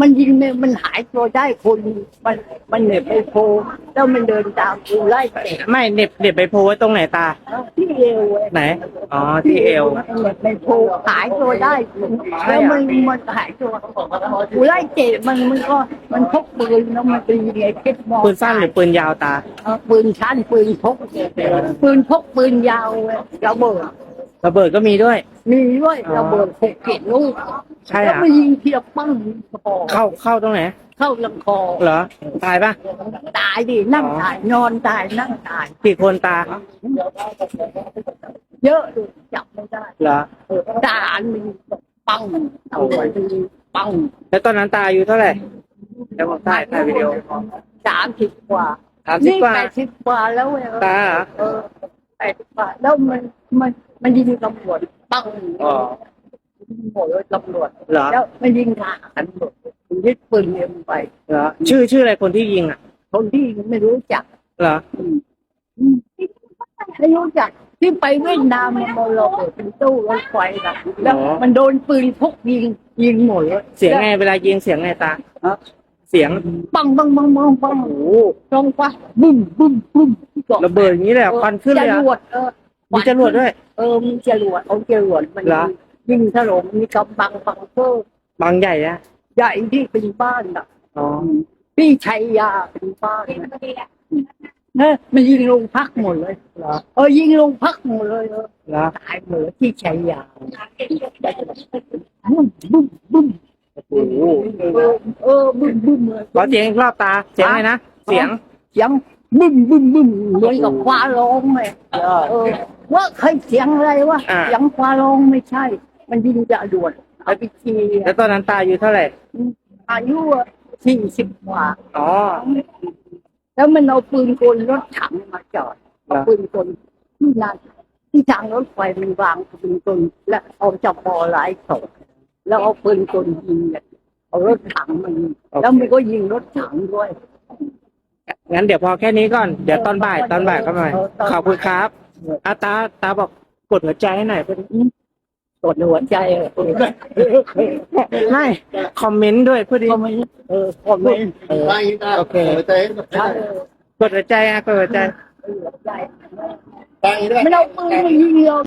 มันยิงเนี่ยมันหายตัวได้คน มันมันเหน็บไปโพแล้วมันเดินตามกูไล่เตะไม่เหน็บเหน็บไปโพไว้ตรงไหนตา ที่เอวเว้ยไหน อ๋อ ที่เอวเหน็บไปโพหายตัวได้แล้วมันมันหายตัวกูไล่เตะมันมันก็มันพกปืนแล้วมันตีไงเพชรมองปืนสั้นหรือปืนยาวตา เออปืนชั้นปืนพกปืนพกปืนยาวเว้ยระเบิด ระเบิดก็มีด้วย มีด้วยระเบิดหกเกตลูกใช่แล้วอะมันยิงเทียบปั้งคอเข้าเข้าตรงไหนเข้าลำคอเหรอ ตายปะ ตายดินั่งตายนอนตายนั่งตาย กี่คนตาเยอะเลยจับไม่ได้เหรอเออด่าอันมันปังเอาไว้ดีปังแล้วตอนนั้นตาอายุเท่าไหร่เดี๋ยวผมถ่ายถ่ายวิดีโอสามสิบกว่าสามสิบนี่กว่า แปดสิบกว่าแล้วเว้ยตาเหรอ เออแปดสิบกว่าแล้วมันมัน มันยิงตำรวจปังอ๋อยิงหมดเลยตำรวจเหรอแล้วมันยิงทหารหมดมันยึดปืนเอ็มไป เหรอชื่อชื่ออะไรคนที่ยิงอะคนที่ไม่รู้จักเหรออืมอืมไม่รู้จักที่ไปเวียดนามมันมาเราเปิดเป็นตู้รถไฟนะแล้วอ๋อมันโดนปืนพกยิงยิงหมดเลยเสียงไงเวลายิงเสียงไงตาฮะ เสียงปังปังปังปังปังโอ้โหตรงปะบึ้มบึ้มบึ้มระเบิดอย่างนี้เลยเหรอควันขึ้นเลยจเหรรอวดเออ มีจรวดด้วย เออมีจรวดเอาจรวดมันเหรอ ยิงถล่มมีกำบังบังเกอร์บางใหญ่อะใหญ่ที่เป็นบ้านอะอ๋อพี่ชัยยาเป็นบ้านนะมันยิงลงพักหมดเลยเหรอเออยิงลงพักหมดเลยเออเหรอตายหมดเลยที่ชัยยาบึ้มบึ้มบึ้มโอ้โหเออเออบึ้มบึ้มเลยขอเสียงอีกรอบตาเสียงไงนะเสียง เสียงบึ้มบึ้มบึ้มเหมือนกับฟ้าร้องเลยเออ ว่าใครเสียงอะไรวะอ่า เสียงฟ้าร้องไม่ใช่ มันยิงจะด่วนเอาไปทีแล้วตอนนั้นตาอายุเท่าไหร่ อายุสี่สิบกว่า อ๋อ แล้วมันเอาปืนกลรถถังมาจอดเอาปืนกลที่นั่นที่ทางรถไฟมันวางปืนกลและเอาจับอหลายศพแล้วเอาปืนกลยิงเนี่ยเอารถถังมายิงแล้วมันก็ยิงรถถังด้วย งั้นเดี๋ยวพอแค่นี้ก่อน เดี๋ยวตอนบ่ายตอนบ่ายเข้ามาใหม่ขอบคุณครับ อาตาตาบอกกดหัวใจให้หน่อยเพื่อนกดหัวใจเออไม่คอมเมนต์ด้วยเพื่อดีก็ไม่เออคอมเมนต์เออโอเคใช่กดหัวใจอะกดหัวใจเออหัวใจไม่เอาปืนมายิงเรา